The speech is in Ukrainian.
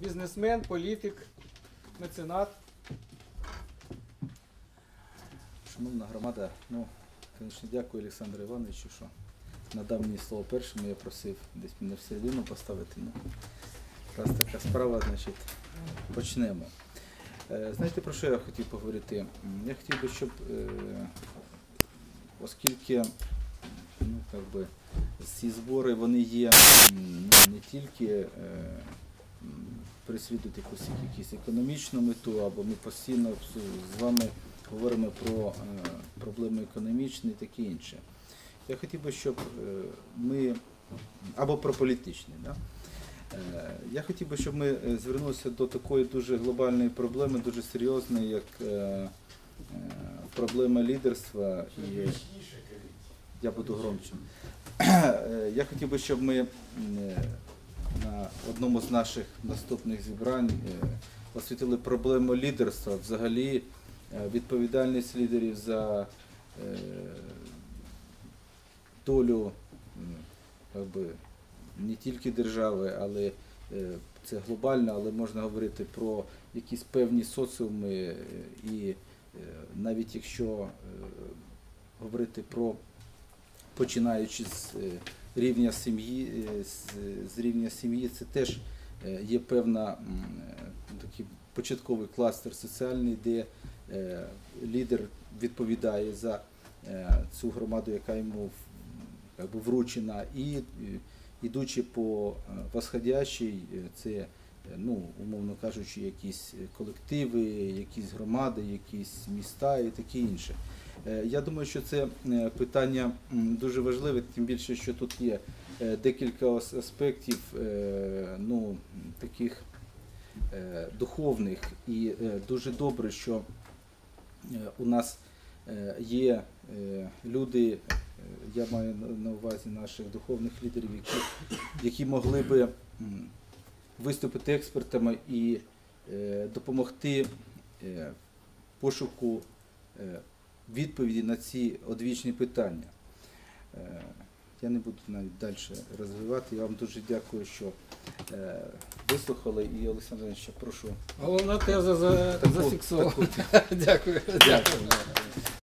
бізнесмен, політик, меценат. Шановна громада, ну, звісно, дякую Олександру Івановичу, що надав мені слово першому, я просив десь мене в поставити. Ну, раз така справа, значить, почнемо. Е, Знаєте, про що я хотів поговорити? Я хотів би, щоб, е, оскільки ну, би, ці збори вони є ну, не тільки е, переслідують якусь якусь економічну мету, або ми постійно з- вами говоримо про е, проблеми економічні і таке інше. Я хотів би, щоб е, ми або про політичні. Да? Е, Я хотів би, щоб ми звернулися до такої дуже глобальної проблеми, дуже серйозної, як проблема лідерства. І я буду громче. Я хотів би, щоб ми на одному з наших наступних зібрань е, освітили проблему лідерства, взагалі е, відповідальність лідерів за е, долю би, не тільки держави, але це глобально, але можна говорити про якісь певні соціуми, і навіть якщо говорити про починаючи з рівня сім'ї, е, з, рівня сім'ї, це теж е, є певна е, такий початковий кластер соціальний, де лідер відповідає за цю громаду, яка йому в- как би, вручена, і ідучи по восходящій, це, ну, умовно кажучи, якісь колективи, якісь громади, якісь міста і таке інше. Е, Я думаю, що це е, питання дуже важливе, тим більше, що тут є е, декілька аспектів ну, таких духовних, і дуже добре, що у нас є люди, я маю на- увазі наших духовних лідерів, які, які могли би виступити експертами і допомогти пошуку відповіді на ці одвічні питання. Е, Я не буду навіть далі розвивати. Я вам дуже дякую, що е, вислухали. І Олександр Іванович, прошу. Головна теза за, зафіксована. Дякую. Дякую.